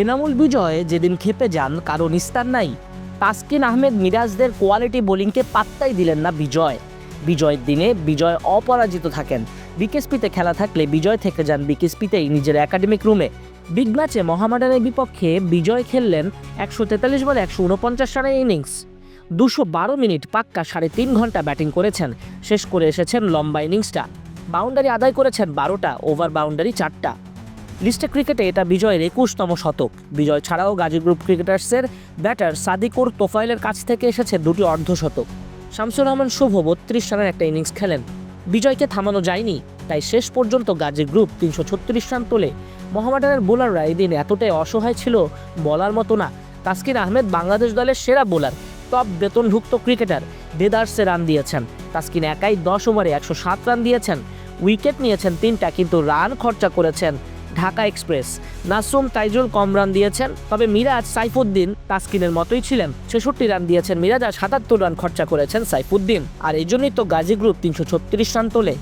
এনামুল বিজয় যেদিন খেপে যান, কারও নিস্তার নাই। তাসকিন আহমেদ মিরাজদের কোয়ালিটি বোলিংকে পাত্তাই দিলেন না বিজয়। বিজয়ের দিনে বিজয় অপরাজিত থাকেন। বিকেএসপিতে খেলা থাকলে বিজয় থেকে যান বিকেএসপিতেই নিজের একাডেমিক রুমে। বিগ ম্যাচে মহামাডানের বিপক্ষে বিজয় খেললেন একশো তেতাল্লিশ বলে একশো উনপঞ্চাশ রানের ইনিংস। দুশো বারো মিনিট পাক্কা সাড়ে তিন ঘণ্টা ব্যাটিং করেছেন। শেষ করে এসেছেন লম্বা ইনিংসটা। বাউন্ডারি আদায় করেছেন বারোটা, ওভার বাউন্ডারি চারটা। লিস্টে ক্রিকেটে এটা বিজয়ের একুশতম শতক। বিজয় ছাড়াও গাজী গ্রুপ ক্রিকেটার্সের ব্যাটার সাদিকুর তোফাইলের কাছ থেকে এসেছে দুটি অর্ধশতক। শামসুর রহমান শুভ বত্রিশ রানের একটা ইনিংস খেলেন। বিজয়কে থামানো যায়নি, তাই শেষ পর্যন্ত গাজী গ্রুপ তিনশো ছত্রিশ রান তোলে। মোহামেডানের বোলাররা এদিন এতটাই অসহায় ছিল বলার মতো না। তাসকিন আহমেদ বাংলাদেশ দলের সেরা বোলার, টপ বেতনভুক্ত ক্রিকেটার, দেদার্সে রান দিয়েছেন। তাসকিন একাই দশ ওভারে একশো সাত রান দিয়েছেন। উইকেট নিয়েছেন তিনটা, কিন্তু রান খরচা করেছেন ঢাকা এক্সপ্রেস। নাসুম তাইজুল কম রান দিয়েছেন, তবে মিরাজ সাইফুদ্দিন তাসকিনের মতোই ছিলেন। ছেষট্টি রান দিয়েছেন মিরাজ আর সাতাত্তর রান খরচা করেছেন সাইফুদ্দিন। আর এই জন্যই তো গাজী গ্রুপ তিনশো ছত্রিশ রান তোলে।